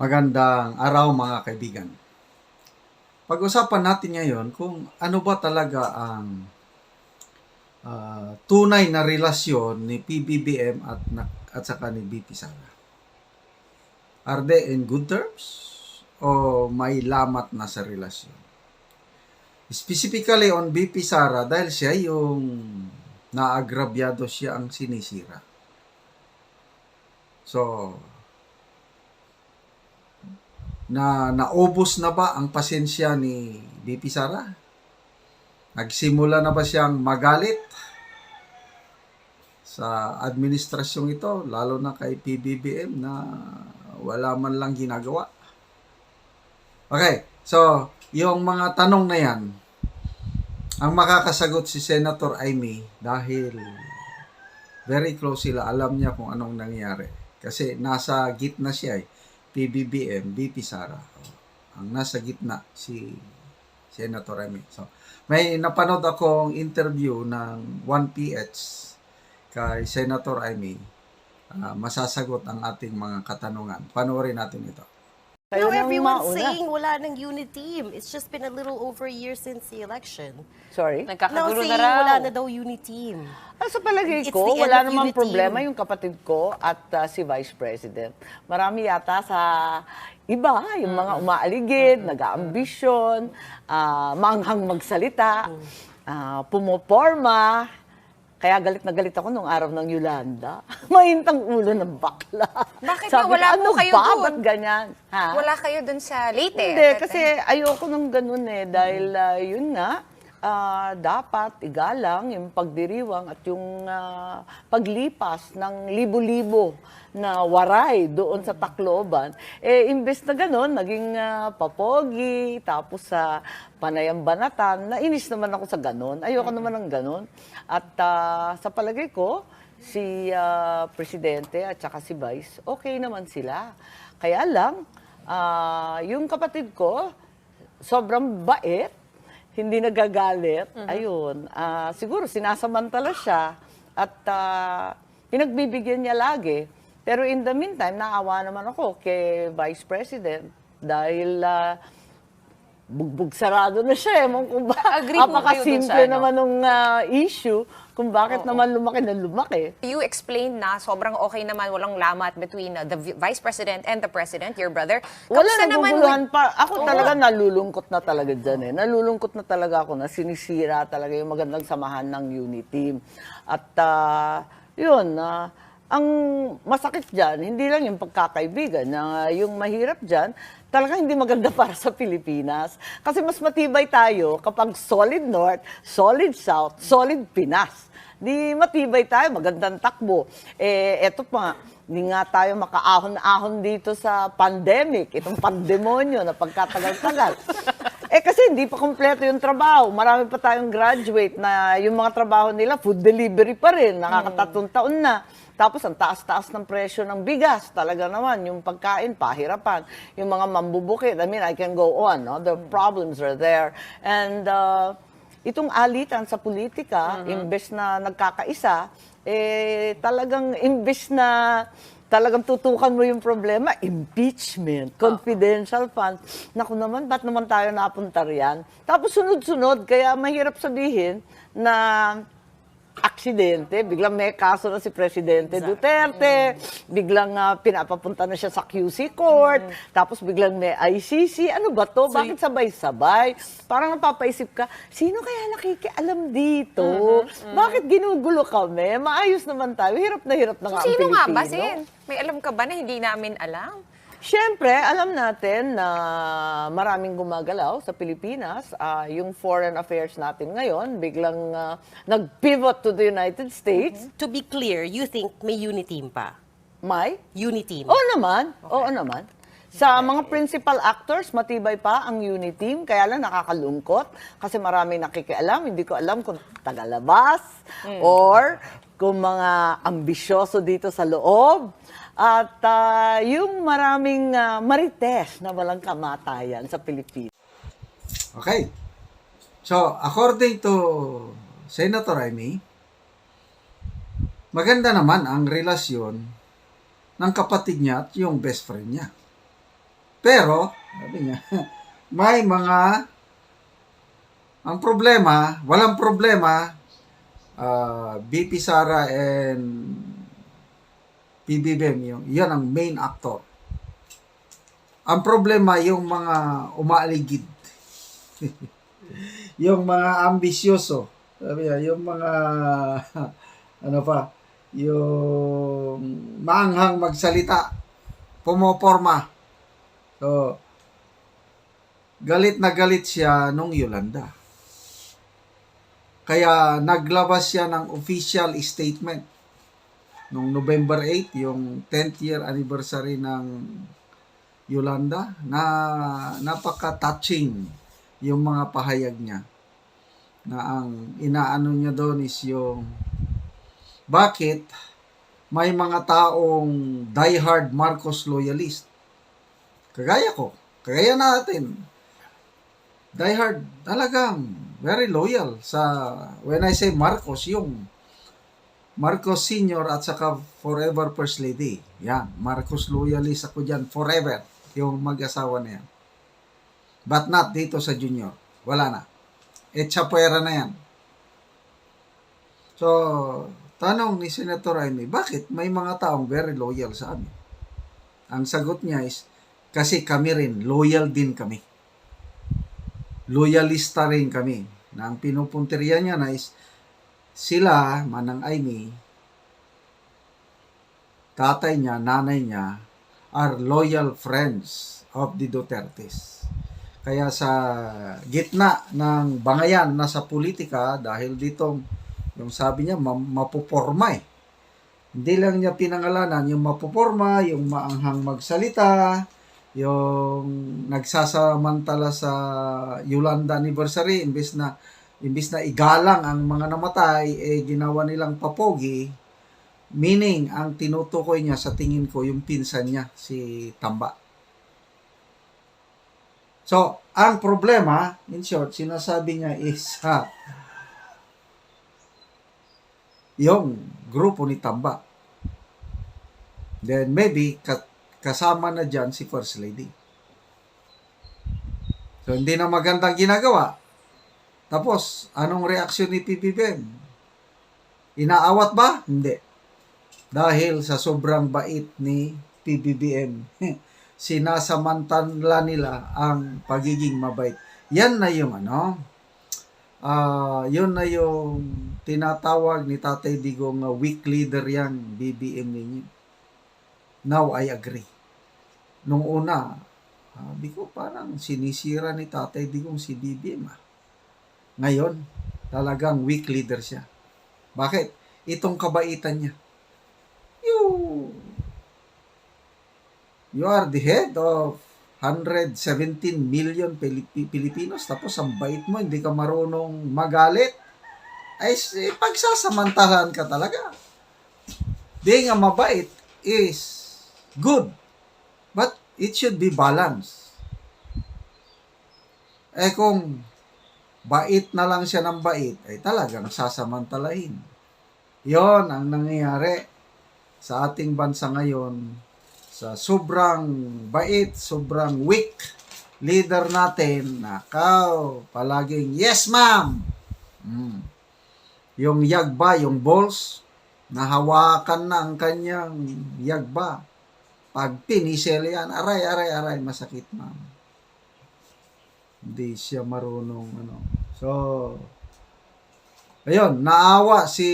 Magandang araw mga kaibigan. Pag-usapan natin ngayon kung ano ba talaga ang ah, tunay na relasyon ni PBBM at, at saka ni BP Sara. Are they in good terms o may lamat na sa relasyon? Specifically on BP Sara dahil siya yung naagrabyado siya ang sinisira. So, na naubos na ba ang pasensya ni BP Sara? Nagsimula na ba siyang magalit sa administrasyong ito, lalo na kay PBBM na wala man lang ginagawa? Okay, so yung mga tanong na yan, ang makakasagot si Senator Amy dahil very close sila, alam niya kung anong nangyari. Kasi nasa gitna siya eh. PBBM, BP Sara. Ang nasa gitna si Senator Remy. So, may napanood akong interview ng 1PH kay Senator Amy. Ah, masasagot ang ating mga katanungan. Panoorin natin ito. Kayo no, nang everyone's mauna. saying wala nang unit team. It's just been a little over a year since the election. Sorry? No, Nagkakagulo saying na raw. wala na daw unit team. Ah, sa palagay It's ko, wala namang unity. problema yung kapatid ko at ah, si Vice President. Marami yata sa iba, yung mga umaaligid, nag-aambisyon, ah, manghang magsalita, ah, pumoporma. Kaya galit na galit ako nung araw ng Yolanda. Mahintang ulo ng bakla. Bakit Sabi? Wala po ano kayo ba? dun?" Ba't ganyan? Ha? Wala kayo dun sa Leyte. Hindi, kasi ayoko nung ganun eh. Dahil ah, yun nga, ah, dapat igalang yung pagdiriwang at yung ah, paglipas ng libo-libo na waray doon sa Tacloban. Eh, imbes na ganun, naging ah, papogi, tapos sa panayang banatan, nainis naman ako sa ganun. Ayoko naman ng ganun. At ah, sa palagay ko, si ah, Presidente at saka si Vice, okay naman sila. Kaya lang, ah, yung kapatid ko, sobrang bait, hindi nagagalit. Ayun, ah, siguro sinasamantala siya at ah, pinagbibigyan niya lagi. Pero in the meantime, naawa naman ako kay Vice President dahil ah, bugbog sarado na siya. Ewan ko ba, Agree po kayo dun sa apakasimple ano? naman ng issue kung bakit naman lumaki na lumaki. You explained na sobrang okay naman, walang lamat between uh, the vi- Vice President and the President, your brother. Wala Kamusta nang naman guguluhan with- pa. Ako Oo. talaga nalulungkot na talaga dyan eh. Nalulungkot na talaga ako na sinisira talaga yung magandang samahan ng unit team. At ah, yun, ah, ang masakit dyan, hindi lang yung pagkakaibigan, na yung mahirap dyan, talaga hindi maganda para sa Pilipinas. Kasi mas matibay tayo kapag solid North, solid South, solid Pinas. Di matibay tayo, magandang takbo. Eh, eto pa, hindi nga tayo makaahon-ahon dito sa pandemic, itong pandemonyo na pagkatagal-tagal. eh kasi hindi pa kompleto yung trabaho. Marami pa tayong graduate na yung mga trabaho nila, food delivery pa rin, nakakatatlong taon na. Tapos ang taas-taas ng presyo ng bigas, talaga naman, yung pagkain, pahirapan. Yung mga mambubukit, I mean, I can go on, no? The problems are there. And uh, itong alitan sa politika, imbes na nagkakaisa, eh talagang imbes na talagang tutukan mo yung problema, impeachment, confidential funds. Naku naman, ba't naman tayo napunta riyan? Tapos sunod-sunod, kaya mahirap sabihin na aksidente, biglang may kaso na si Presidente Duterte, biglang ah, pinapapunta na siya sa QC Court, tapos biglang may ICC. Ano ba to? Bakit sabay-sabay? Parang napapaisip ka, sino kaya nakikialam dito? Bakit ginugulo kami? Maayos naman tayo. Hirap na hirap na nga ang Sino nga ba, Pilipino. Sen? May alam ka ba na hindi namin alam? Siyempre, alam natin na maraming gumagalaw sa Pilipinas. Ah, yung foreign affairs natin ngayon, biglang ah, nag-pivot to the United States. To be clear, you think may unit team pa? May? Unit team? Oo naman. Oo naman. Sa mga principal actors, matibay pa ang unit team, kaya lang nakakalungkot kasi marami nakikialam. Hindi ko alam kung tagalabas or kung mga ambisyoso dito sa loob. At ah, yung maraming ah, marites na walang kamatayan sa Pilipinas. Okay. So, according to Senator Amy, maganda naman ang relasyon ng kapatid niya at yung best friend niya. Pero, sabi niya, may mga ang problema, walang problema, uh, BP Sara and PBBM, yung, yan ang main actor. Ang problema, yung mga umaaligid. yung mga ambisyoso. Sabi niya, yung mga, ano pa, yung maanghang magsalita, pumoporma. So, galit na galit siya nung Yolanda. Kaya naglabas siya ng official statement nung November 8, yung 10th year anniversary ng Yolanda, na napaka-touching yung mga pahayag niya. Na ang inaano niya doon is yung bakit may mga taong diehard Marcos loyalist. Kagaya ko, kagaya natin. Diehard, talagang very loyal sa when I say Marcos, yung Marcos Senior at saka forever First Lady. Yan, Marcos loyalist ako dyan forever. Yung mag-asawa na yan. But not dito sa junior. Wala na. E chapuera na yan. So, tanong ni Senator Amy, bakit may mga taong very loyal sa amin? Ang sagot niya is, kasi kami rin, loyal din kami. Loyalista rin kami. Na ang pinupunteriya niya na is, sila, manang Amy, tatay niya, nanay niya, are loyal friends of the Dutertes. Kaya sa gitna ng bangayan na sa politika, dahil ditong, yung sabi niya, ma- mapuporma eh. Hindi lang niya pinangalanan yung mapuporma, yung maanghang magsalita, yung nagsasamantala sa Yolanda anniversary, imbes na imbis na igalang ang mga namatay, eh ginawa nilang papogi, meaning ang tinutukoy niya sa tingin ko yung pinsan niya, si Tamba. So, ang problema, in short, sinasabi niya is ha, yung grupo ni Tamba. Then maybe ka- kasama na dyan si First Lady. So, hindi na magandang ginagawa. Tapos, anong reaksyon ni PBBM? Inaawat ba? Hindi. Dahil sa sobrang bait ni PBBM, sinasamantala nila ang pagiging mabait. Yan na yung ano, ah yun na yung tinatawag ni Tatay Digong na weak leader yang BBM ninyo. Now, I agree. Nung una, sabi ko parang sinisira ni Tatay Digong si BBM ah. Ngayon, talagang weak leader siya. Bakit? Itong kabaitan niya. You, you are the head of 117 million Pilipi- Pilipinos tapos ang bait mo, hindi ka marunong magalit. Ay, eh, pagsasamantahan ka talaga. Being a mabait is good. But it should be balanced. Eh kung bait na lang siya ng bait, ay talagang sasamantalahin. Yon ang nangyayari sa ating bansa ngayon sa sobrang bait, sobrang weak leader natin na kao palaging yes ma'am. Mm. Yung yagba, yung balls, nahawakan na ang kanyang yagba. Pag pinisel yan, aray, aray, aray, masakit ma'am. Hindi siya marunong ano. So, ayun, naawa si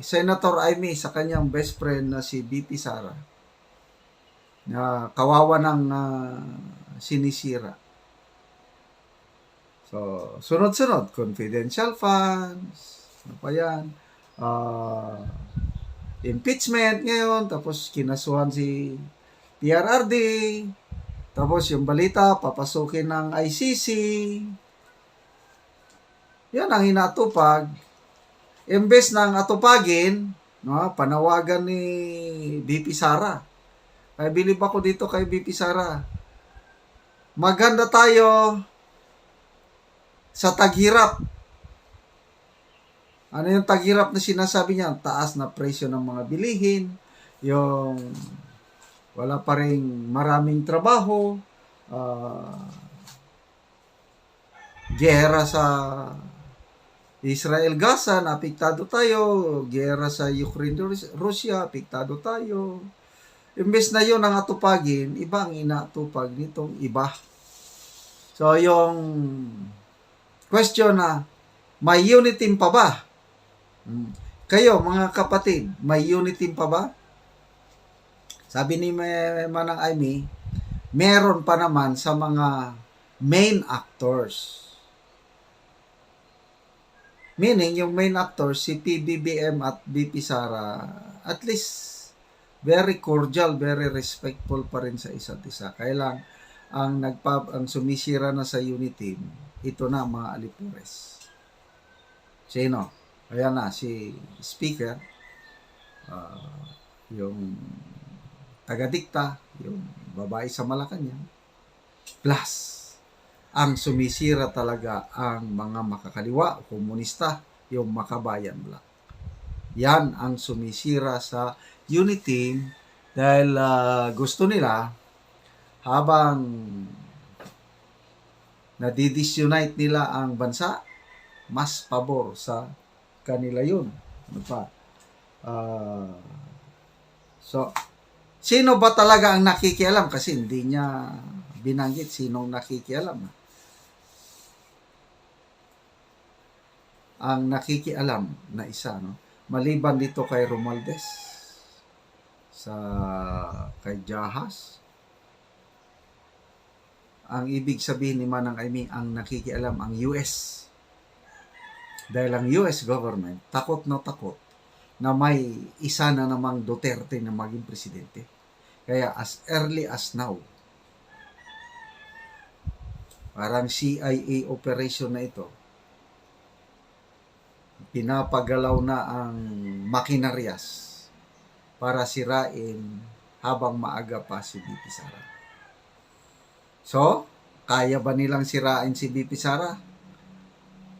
Senator Amy sa kanyang best friend na si BP Sara. Na kawawa ng ah, sinisira. So, sunod-sunod, confidential funds, ano pa yan, ah, impeachment ngayon, tapos kinasuhan si PRRD, tapos yung balita, papasukin ng ICC. Yan ang hinatupag. Imbes ng atupagin, no, panawagan ni BP Sara. Kaya bilib ako dito kay BP Sara. Maganda tayo sa taghirap. Ano yung taghirap na sinasabi niya? Taas na presyo ng mga bilihin, yung wala pa rin maraming trabaho, ah, gera sa Israel-Gaza, napiktado tayo. Gera sa Ukraine-Russia, apiktado tayo. Imbes na yun ang atupagin, iba ang inatupag nitong iba. So, yung question na, may unity pa ba? Hmm. Kayo, mga kapatid, may unity pa ba? Sabi ni Ma- Manang Amy, meron pa naman sa mga main actors. Meaning, yung main actors, si PBBM at BP Sara, at least, very cordial, very respectful pa rin sa isa't isa. Kaya lang, ang nagpap ang sumisira na sa unit team, ito na mga alipures. Sino? Ayan na, si speaker, ah, yung taga-dikta, yung babae sa Malacanang, plus ang sumisira talaga ang mga makakaliwa, komunista, yung makabayan black. Yan ang sumisira sa unit team dahil ah, gusto nila habang nadidisunite nila ang bansa, mas pabor sa kanila yun. Ano pa? Ah, so, sino ba talaga ang nakikialam? Kasi hindi niya binanggit sinong nakikialam. Ang nakikialam na isa, no? Maliban dito kay Romualdez, sa kay Jahas, ang ibig sabihin ni Manang Aimee, ang nakikialam ang US. Dahil ang US government, takot na takot na may isa na namang Duterte na maging presidente. Kaya as early as now, parang CIA operation na ito, pinapagalaw na ang makinaryas para sirain habang maaga pa si BP Sara. So, kaya ba nilang sirain si BP Sara?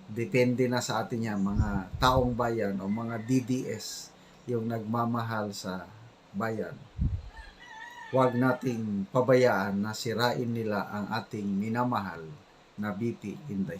Depende na sa atin yan, mga taong bayan o mga DDS yung nagmamahal sa bayan. Huwag nating pabayaan na sirain nila ang ating minamahal na BP Inday.